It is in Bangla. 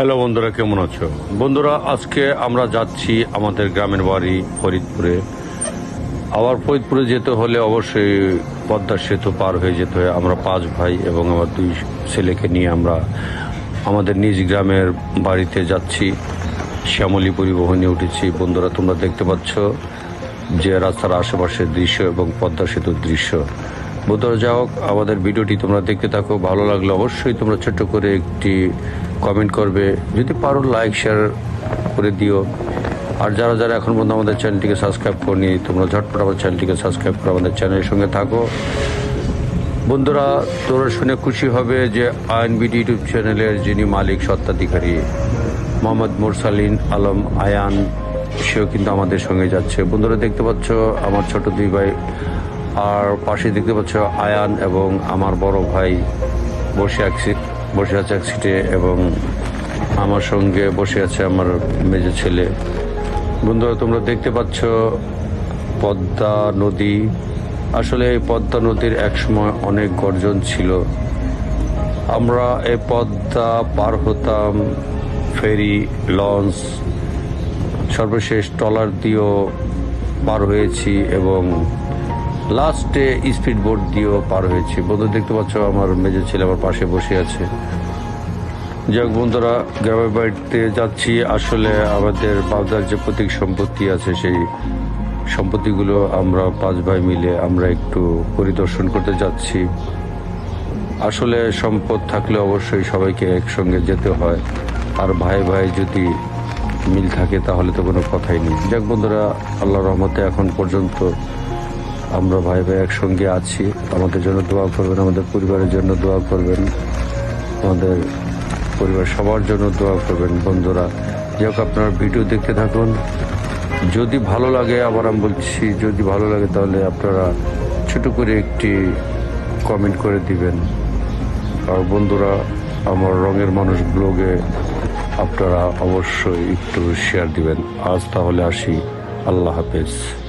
হ্যালো বন্ধুরা, কেমন আছো? বন্ধুরা, আজকে আমরা যাচ্ছি আমাদের গ্রামের বাড়ি ফরিদপুরে। আবার ফরিদপুরে যেতে হলে অবশ্যই পদ্মা সেতু পার হয়ে যেতে হয়। আমরা পাঁচ ভাই এবং আমার দুই ছেলেকে নিয়ে আমরা আমাদের নিজ গ্রামের বাড়িতে যাচ্ছি। শ্যামলী পরিবহনে উঠেছি। বন্ধুরা, তোমরা দেখতে পাচ্ছ যে রাস্তার আশেপাশের দৃশ্য এবং পদ্মা সেতুর দৃশ্য। বন্ধুরা যা হোক, আমাদের ভিডিওটি তোমরা দেখতে থাকো, ভালো লাগলে অবশ্যই তোমরা ছোট্ট করে একটি কমেন্ট করবে। যদি পারো লাইক শেয়ার করে দিও। আর যারা যারা এখন পর্যন্ত আমাদের চ্যানেলটিকে সাবস্ক্রাইব করনি, তোমরা ঝটপট আমার চ্যানেলটিকে সাবস্ক্রাইব করে আমাদের চ্যানেলের সঙ্গে থাকো। বন্ধুরা তোরা শুনে খুশি হবে যে আইএনবিডি ইউটিউব চ্যানেলের যিনি মালিক সত্ত্বাধিকারী মোহাম্মদ মুরসালিন আলম আয়ান, সেও কিন্তু আমাদের সঙ্গে যাচ্ছে। বন্ধুরা, দেখতে পাচ্ছ, আমার ছোট দুই ভাই আর পাশে দেখতে পাচ্ছ আয়ান এবং আমার বড় ভাই বসে আছি বসে আছে এক সিটে এবং আমার সঙ্গে বসে আছে আমার মেজো ছেলে। বন্ধুরা, তোমরা দেখতে পাচ্ছ পদ্মা নদী। আসলে এই পদ্মা নদীর একসময় অনেক গর্জন ছিল। আমরা এই পদ্মা পার হতাম ফেরি, লঞ্চ, সর্বশেষ ট্রলার দিয়েও পার হয়েছি এবং লাস্টে স্পিড বোট দিয়েও পার হয়েছি। বন্ধু, দেখতে পাচ্ছ আমার মেজর ছেলে আমার পাশে বসে আছে। যাক বন্ধুরা, গ্রামের বাড়িতে যাচ্ছি। আসলে আমাদের বাবদার যে প্রতীক সম্পত্তি আছে, সেই সম্পত্তিগুলো আমরা পাঁচ ভাই মিলে আমরা একটু পরিদর্শন করতে যাচ্ছি। আসলে সম্পদ থাকলে অবশ্যই সবাইকে একসঙ্গে যেতে হয়। আর ভাই ভাই যদি মিল থাকে, তাহলে তো কোনো কথাই নেই। যাক বন্ধুরা আল্লাহ রহমতে এখন পর্যন্ত আমরা ভাই ভাই একসঙ্গে আছি। আমাদের জন্য দোয়া করবেন, আমাদের পরিবারের জন্য দোয়া করবেন, আমাদের পরিবার সবার জন্য দোয়া করবেন। বন্ধুরা, যাই হোক, আপনারা ভিডিও দেখতে থাকুন। যদি ভালো লাগে, আবার আমি বলছি, যদি ভালো লাগে তাহলে আপনারা ছোট করে একটি কমেন্ট করে দিবেন। আর বন্ধুরা, আমার রঙের মানুষ ব্লগে আপনারা অবশ্যই একটু শেয়ার দিবেন। আজ তাহলে আসি। আল্লাহ হাফেজ।